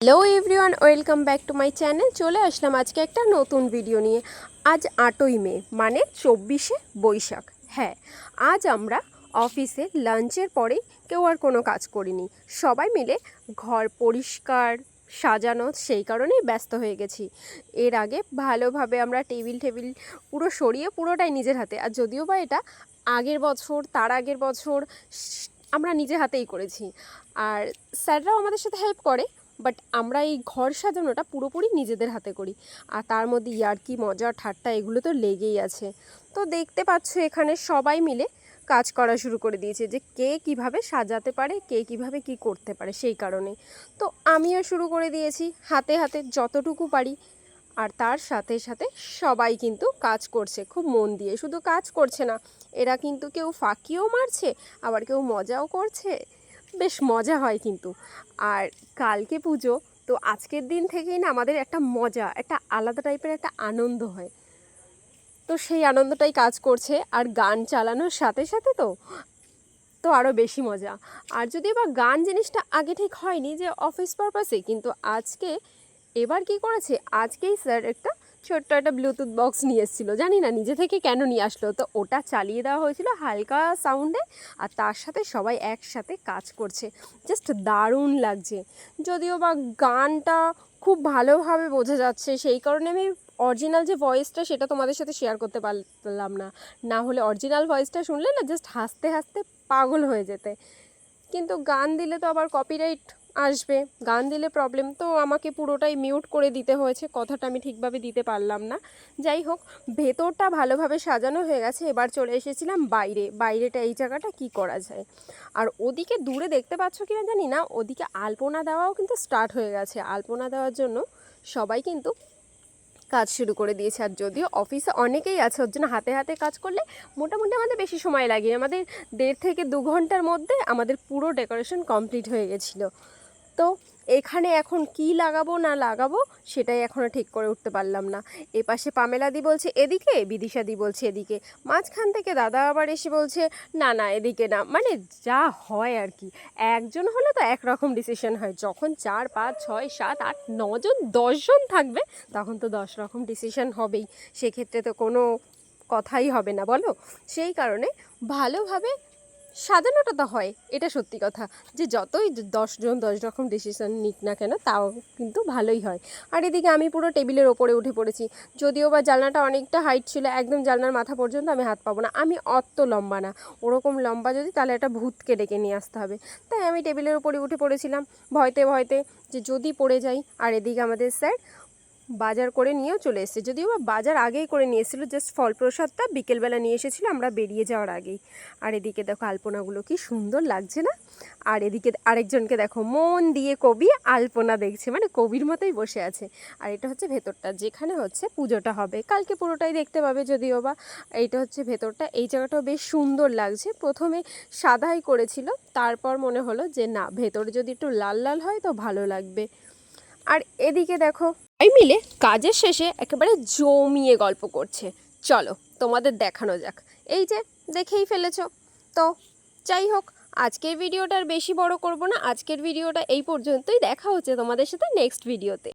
Hello everyone welcome back to my channel চলে আসলাম আজকে একটা নতুন ভিডিও নিয়ে। আজ আটই মে মানে চব্বিশে বৈশাখ। হ্যাঁ আজ আমরা অফিসে লাঞ্চের পরে কেউ আর কোনো কাজ করিনি। সবাই মিলে ঘর পরিষ্কার, সাজানো, সেই কারণেই ব্যস্ত হয়ে গেছি। এর আগে ভালোভাবে আমরা টেবিল টেবিল পুরো সরিয়ে পুরোটাই নিজের হাতে। আর যদিও বা এটা আগের বছর, তার আগের বছর, আমরা নিজের হাতেই করেছি। আর স্যাররাও আমাদের সাথে হেল্প করে। বাট আমরা এই ঘর সাজানোটা পুরোপুরি নিজেদের হাতে করি। আর তার মধ্যে ইয়ার্কি, মজা, ঠাট্টা এগুলো তো লেগেই আছে। তো দেখতে পাচ্ছ এখানে সবাই মিলে কাজ করা শুরু করে দিয়েছে যে কে কীভাবে সাজাতে পারে, কে কীভাবে কি করতে পারে সেই কারণে তো আমিও শুরু করে দিয়েছি হাতে হাতে যতটুকু পারি। আর তার সাথে সাথে সবাই কিন্তু কাজ করছে, খুব মন দিয়ে। শুধু কাজ করছে না, এরা কিন্তু কেউ ফাঁকিও মারছে, আবার কেউ মজাও করছে। বেশ মজা হয় কিন্তু। আর কালকে পুজো, তো আজকের দিন থেকেই না আমাদের একটা মজা, একটা আলাদা টাইপের একটা আনন্দ হয়। তো সেই আনন্দটাই কাজ করছে, আর গান চালানোর সাথে সাথে তো তো আরও বেশি মজা। আর যদি বা গান জিনিসটা আগে ঠিক হয়নি যে অফিস পারপাসে, কিন্তু আজকে এবার কি করেছে? আজকেই স্যার একটা ছোট্ট একটা ব্লুটুথ বক্স নিয়ে এসেছিল। জানি না, নিজে থেকে কেন নিয়ে আসলো? তো ওটা চালিয়ে দেওয়া হয়েছিল হালকা সাউন্ডে আর তার সাথে সবাই একসাথে কাজ করছে। জাস্ট দারুণ লাগছে। যদিও বা গানটা খুব ভালোভাবে বোঝা যাচ্ছে, সেই কারণে আমি অরিজিনাল যে ভয়েসটা সেটা তোমাদের সাথে শেয়ার করতে পারলাম না। না হলে অরিজিনাল ভয়েসটা শুনলে না জাস্ট হাসতে হাসতে পাগল হয়ে যেতে। কিন্তু গান দিলে তো আবার কপিরাইট আসবে। গান দিলে প্রবলেম তো আমাকে পুরোটাই মিউট করে দিতে হয়েছে। কথাটা আমি ঠিকভাবে দিতে পারলাম না। যাই হোক, ভেতরটা ভালোভাবে সাজানো হয়ে গেছে। এবার চলে এসেছিলাম বাইরে। বাইরেটা এই জায়গাটা কি করা যায়? আর ওদিকে দূরে দেখতে পাচ্ছ কিনা জানি না। ওদিকে আলপনা দেওয়াও কিন্তু স্টার্ট হয়ে গেছে। আলপনা দেওয়ার জন্য সবাই কিন্তু কাজ শুরু করে দিয়েছে। আর যদিও অফিসে অনেকেই আছে, ওর জন্য হাতে হাতে কাজ করলে মোটামুটি আমাদের বেশি সময় লাগে। আমাদের দেড় থেকে দু ঘণ্টার মধ্যে আমাদের পুরো ডেকোরেশন কমপ্লিট হয়ে গেছিল। তো এখানে এখন কি লাগাবো, না লাগাবো, সেটাই এখনও ঠিক করে উঠতে পারলাম না। এ পাশে পামেলাদি বলছে, এদিকে? বিদিশাদি বলছে, এদিকে। মাঝখান থেকে দাদা আবার এসে বলছে, না না, এদিকে না। মানে যা হয় আর কি। একজন হলে তো একরকম ডিসিশন হয়। যখন চার, পাঁচ, ছয়, সাত, আট নজন দশজন থাকবে, তখন তো দশ রকম ডিসিশন হবেই। সেক্ষেত্রে তো কোনো কথাই হবে না, বলো? সেই কারণে ভালোভাবে সাজানোটা তো হয়, এটা সত্যি কথা। যে যতই দশজন দশ রকম ডিসিশন নিক না কেন, তাও কিন্তু ভালোই হয়। আর এদিকে আমি পুরো টেবিলের ওপরে উঠে পড়েছি। যদিও বা জানলাটা অনেকটা হাইট ছিল, একদম জানলার মাথা পর্যন্ত আমি হাত পাবো না। আমি অত লম্বা না। ওরকম লম্বা যদি, তাহলে একটা ভূতকে ডেকে নিয়ে আসতে হবে। তাই আমি টেবিলের ওপরে উঠে পড়েছিলাম। ভয়তে ভয়তে যে যদি পড়ে যাই, আর এদিকে আমাদের স্যার বাজার করে নিয়েও চলে এসেছে। যদিও বা বাজার আগেই করে নিয়ে এসেছিল জাস্ট ফল প্রসাদটা বিকেলবেলা নিয়ে এসেছিল, আমরা বেরিয়ে যাওয়ার আগেই। আর এদিকে দেখো আলপনাগুলো কি সুন্দর লাগছে না? আর এদিকে আরেকজনকে দেখো, মন দিয়ে কবি আলপনা দেখছে মানে কবির মতোই বসে আছে। আর এটা হচ্ছে ভেতরটা, যেখানে হচ্ছে পুজোটা হবে। কালকে পুরোটাই দেখতে পাবে যদিও বা এইটা হচ্ছে ভেতরটা। এই জায়গাটাও বেশ সুন্দর লাগছে। প্রথমে সাদাই করেছিল, তারপর মনে হলো যে না, ভেতরে যদি একটু লাল লাল হয় তো ভালো লাগবে। আর এদিকে দেখো সবাই মিলে কাজের শেষে একেবারে জমিয়ে গল্প করছে। চলো, তোমাদের দেখানো যাক। এই যে, দেখেই ফেলেছ। তো, যাই হোক, আজকের ভিডিওটা আর বেশি বড় করব না। আজকের ভিডিওটা এই পর্যন্তই। দেখা হচ্ছে তোমাদের সাথে নেক্সট ভিডিওতে